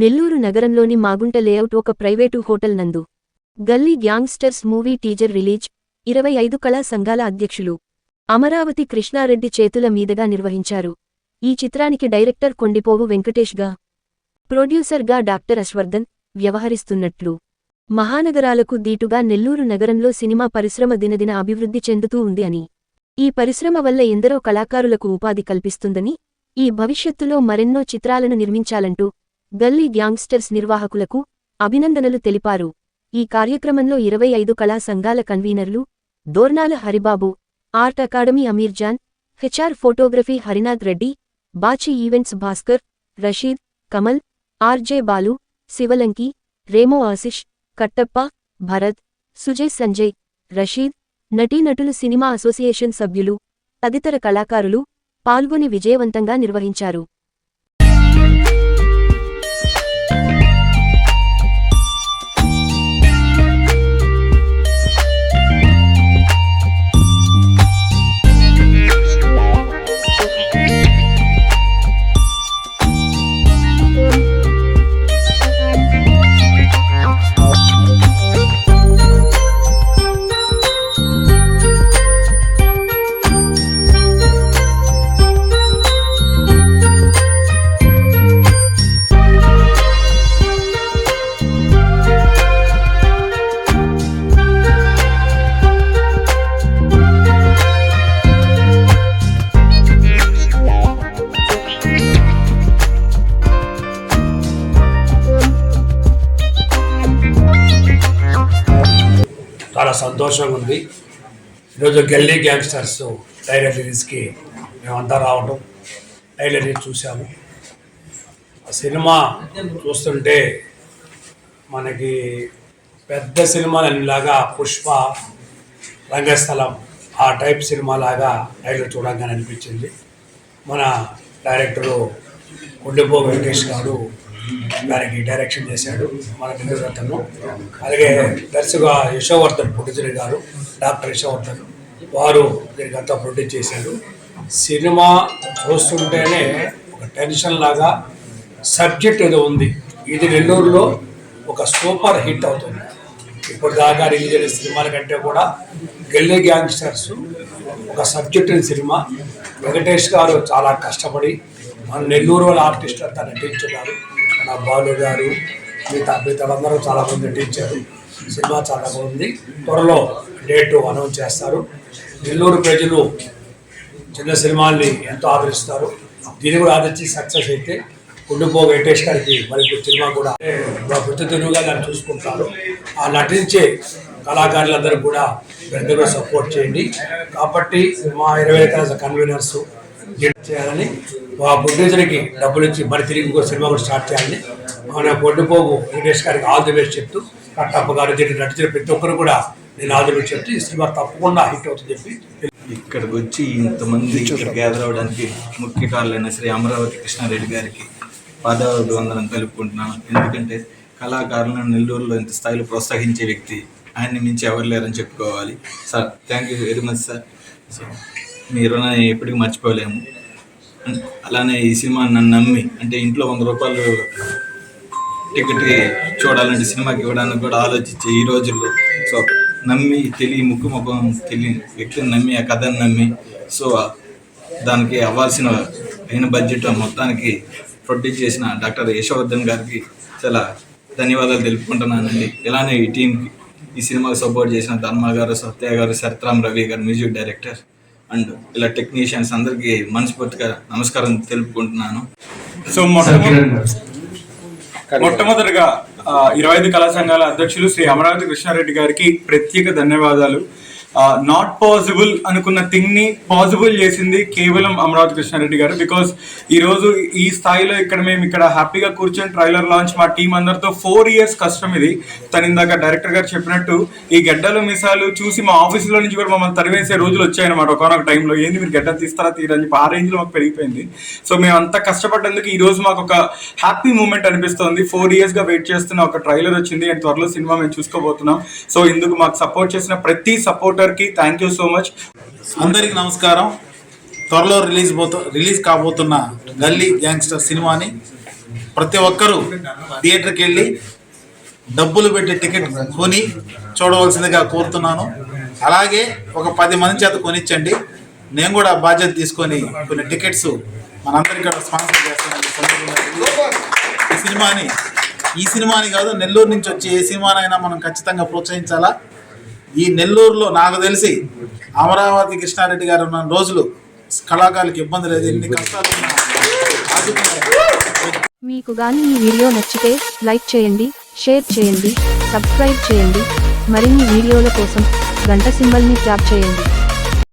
నెల్లూరు నగరంలోని మాగుంట లేఅవుట్ ఒక private hotel నందు. Gully gangsters movie teaser release ఇరవై ఐదు కళా సంఘాల అధ్యక్షులు. అమరావతి కృష్ణారెడ్డి చేతుల మీదుగా నిర్వహించారు. ఈ చిత్రానికి డైరెక్టర్ కొండిపోవు వెంకటేష్గా ప్రొడ్యూసర్గా డాక్టర్ అశ్వర్ధన్ వ్యవహరిస్తున్నట్లు. మహానగరాలకు దీటుగా నెల్లూరు నగరంలో సినిమా పరిశ్రమ దినదిన అభివృద్ధి చెందుతూ ఉంది అని. ఈ పరిశ్రమ వల్ల ఎందరో కళాకారులకు ఉపాధి కల్పిస్తుందని ఈ భవిష్యత్తులో మరెన్నో చిత్రాలను నిర్మించాలంటూ గల్లీ గ్యాంగ్స్టర్స్ నిర్వాహకులకు అభినందనలు తెలిపారు. ఈ కార్యక్రమంలో ఇరవై ఐదు కళా సంఘాల కన్వీనర్లు Dornala Haribabu art academy Amirjan HR photography Harinath Reddy Bachi events Bhaskar Rasheed Kamal RJ Balu Sivalanki Remo Ashish Kattappa Bharat Sujay Sanjay Rasheed నటీనటులు సినిమా అసోసియేషన్ సభ్యులు తదితర కళాకారులు పాల్గొని విజయవంతంగా నిర్వహించారు. సంతోషంగా ఉంది. ఈరోజు గల్లీ గ్యాంగ్స్టర్స్ టైలర్ రిలీజ్కి మేమంతా రావడం టైలర్ రిలీజ్ చూసాము ఆ సినిమా చూస్తుంటే మనకి పెద్ద సినిమాలన్నిలాగా పుష్ప రంగస్థలం ఆ టైప్ సినిమా లాగా టైలర్ చూడంగానే అనిపించింది. మన డైరెక్టరు కొండపో వెంకటేష్ గారు దానికి డైరెక్షన్ చేశాడు మన నిరురతను అలాగే దర్శగా యశోవర్ధన్ ప్రొడ్యూసర్ గారు డాక్టర్ యశోవర్ధన్ వారు దీనికి అంతా ప్రొడ్యూస్ చేశారు. సినిమా చూస్తుంటేనే ఒక టెన్షన్ లాగా సబ్జెక్ట్ ఏదో ఉంది. ఇది నెల్లూరులో ఒక సూపర్ హిట్ అవుతుంది. ఇప్పుడు దాకా రిలీజ్ అయిన సినిమాల కంటే కూడా గెల్లి గ్యాంగ్స్టర్స్ ఒక సబ్జెక్ట్ సినిమా. వెంకటేష్ గారు చాలా కష్టపడి మన నెల్లూరు వాళ్ళ ఆర్టిస్ట్ అంతా నటించున్నారు నా బాలు గారు మిగతా మిగతాలందరూ చాలా మంది నటించారు. సినిమా చాలా బాగుంది. త్వరలో డేటు అనౌన్స్ చేస్తారు. నెల్లూరు ప్రజలు చిన్న సినిమాల్ని ఎంతో ఆదరిస్తారు. దీన్ని కూడా ఆదరించి సక్సెస్ అయితే ఉండిపో వెంకటేష్ గారికి మరి సినిమా కూడా వృత్తి తెలుగుగా దాన్ని చూసుకుంటారు. ఆ నటించే కళాకారులందరూ కూడా పెద్దగా సపోర్ట్ చేయండి. కాబట్టి మా ఇరవై ఎకరాల కన్వీనర్స్ చేయాలని ఆ ప్రొడ్యూసర్కి డబ్బులు ఇచ్చి మరి తిరిగి ఇంకో సినిమా కూడా స్టార్ట్ చేయాలని మన పొడ్డుపోగు వెంకటేష్ గారికి ఆల్ ది బెస్ట్ చెప్తూ కట్టప్ప గారు దీన్ని నటించిన ప్రతి ఒక్కరు కూడా నేను ఆల్ ది బెస్ట్ చెప్తూ ఈ సినిమా తప్పకుండా హిట్ అవుతుంది చెప్పి ఇక్కడికి వచ్చి ఇంతమంది ఇక్కడ గ్యాదర్ అవడానికి ముఖ్య కారులైన శ్రీ అమరావతి కృష్ణారెడ్డి గారికి పాదాభివందనం కలుపుకుంటున్నాను ఎందుకంటే కళాకారులను నెల్లూరులో ఇంత స్థాయిలో ప్రోత్సహించే వ్యక్తి ఆయన్ని మించి ఎవరు లేరని చెప్పుకోవాలి. Sir thank you very much sir so మీరు రుణాన్ని ఎప్పటికీ మర్చిపోలేము. అలానే ఈ సినిమా నన్ను నమ్మి అంటే ఇంట్లో వంద రూపాయలు టికెట్ చూడాలంటే సినిమాకి ఇవ్వడానికి కూడా ఆలోచించి ఈ రోజుల్లో. సో నమ్మి తెలియ ముక్కు ముఖం తెలియని వ్యక్తిని నమ్మి ఆ కథను నమ్మి సో దానికి అవ్వాల్సిన అయిన బడ్జెట్ మొత్తానికి ప్రొడ్యూస్ చేసిన డాక్టర్ యశవర్ధన్ గారికి చాలా ధన్యవాదాలు తెలుపుకుంటున్నానండి. ఇలానే ఈ టీంకి ఈ సినిమాకి సపోర్ట్ చేసిన ధర్మ గారు సత్య గారు సరిత్రామ్ రవి గారు మ్యూజిక్ డైరెక్టర్ అండ్ ఇలా టెక్నీషియన్స్ అందరికీ మనస్ఫూర్తిగా నమస్కారం తెలుపుకుంటున్నాను. సో మొట్టమొదటి మొట్టమొదటిగా ఇరవై ఐదు కళా సంఘాల అధ్యక్షులు శ్రీ అమరావతి కృష్ణారెడ్డి గారికి ప్రత్యేక ధన్యవాదాలు. నాట్ పాసిబుల్ అనుకున్న థింగ్ని పాసిబుల్ చేసింది కేవలం అమరావతి కృష్ణారెడ్డి గారు. బికాస్ ఈ రోజు ఈ స్థాయిలో ఇక్కడ మేము ఇక్కడ హ్యాపీగా కూర్చొని ట్రైలర్ లాంచ్ మా టీం అందరితో ఫోర్ ఇయర్స్ కష్టం ఇది. తను ఇందాక డైరెక్టర్ గారు చెప్పినట్టు ఈ గడ్డలు మిసాలు చూసి మా ఆఫీసులో నుంచి కూడా మమ్మల్ని తరివేసే రోజులు వచ్చాయన్నమాట ఒకనొక టైంలో ఏంది మీరు గడ్డలు తీస్తారా తీరని చెప్పి ఆ రేంజ్లో మాకు పెరిగిపోయింది. సో మేము అంత కష్టపడ్డందుకు ఈ రోజు మాకు ఒక హ్యాపీ మూమెంట్ అనిపిస్తుంది. ఫోర్ ఇయర్స్గా వెయిట్ చేస్తున్న ఒక ట్రైలర్ వచ్చింది. అండ్ త్వరలో సినిమా మేము చూసుకోబోతున్నాం. సో ఇందుకు మాకు సపోర్ట్ చేసిన ప్రతి సపోర్ట్ కి థ్యాంక్ యూ సో మచ్. అందరికి నమస్కారం. త్వరలో రిలీజ్ పోతు రిలీజ్ కాబోతున్న గల్లీ గ్యాంగ్స్టర్ సినిమాని ప్రతి ఒక్కరూ థియేటర్కి వెళ్ళి డబ్బులు పెట్టి టికెట్ కొని చూడవలసిందిగా కోరుతున్నాను. అలాగే ఒక పది మంది చేత కొనిచ్చండి. నేను కూడా బాధ్యత తీసుకొని కొన్ని టికెట్స్ మనందరికీ స్పాన్సర్ చేస్తున్నాను ఈ ఈ సినిమాని ఈ సినిమాని కాదు నెల్లూరు నుంచి వచ్చి ఏ సినిమానైనా మనం ఖచ్చితంగా ప్రోత్సహించాలా? ఈ నెల్లూరులో నాకు తెలిసి అమరావతి కృష్ణారెడ్డి గారు ఉన్న రోజులు కళాకారులకు ఇబ్బంది లేదు. ఎన్ని కష్టాలు మీకు గాని ఈ వీడియో నచ్చితే లైక్ చేయండి షేర్ చేయండి సబ్స్క్రైబ్ చేయండి. మరిన్ని వీడియోల కోసం గంట సింబల్ని ట్యాప్ చేయండి.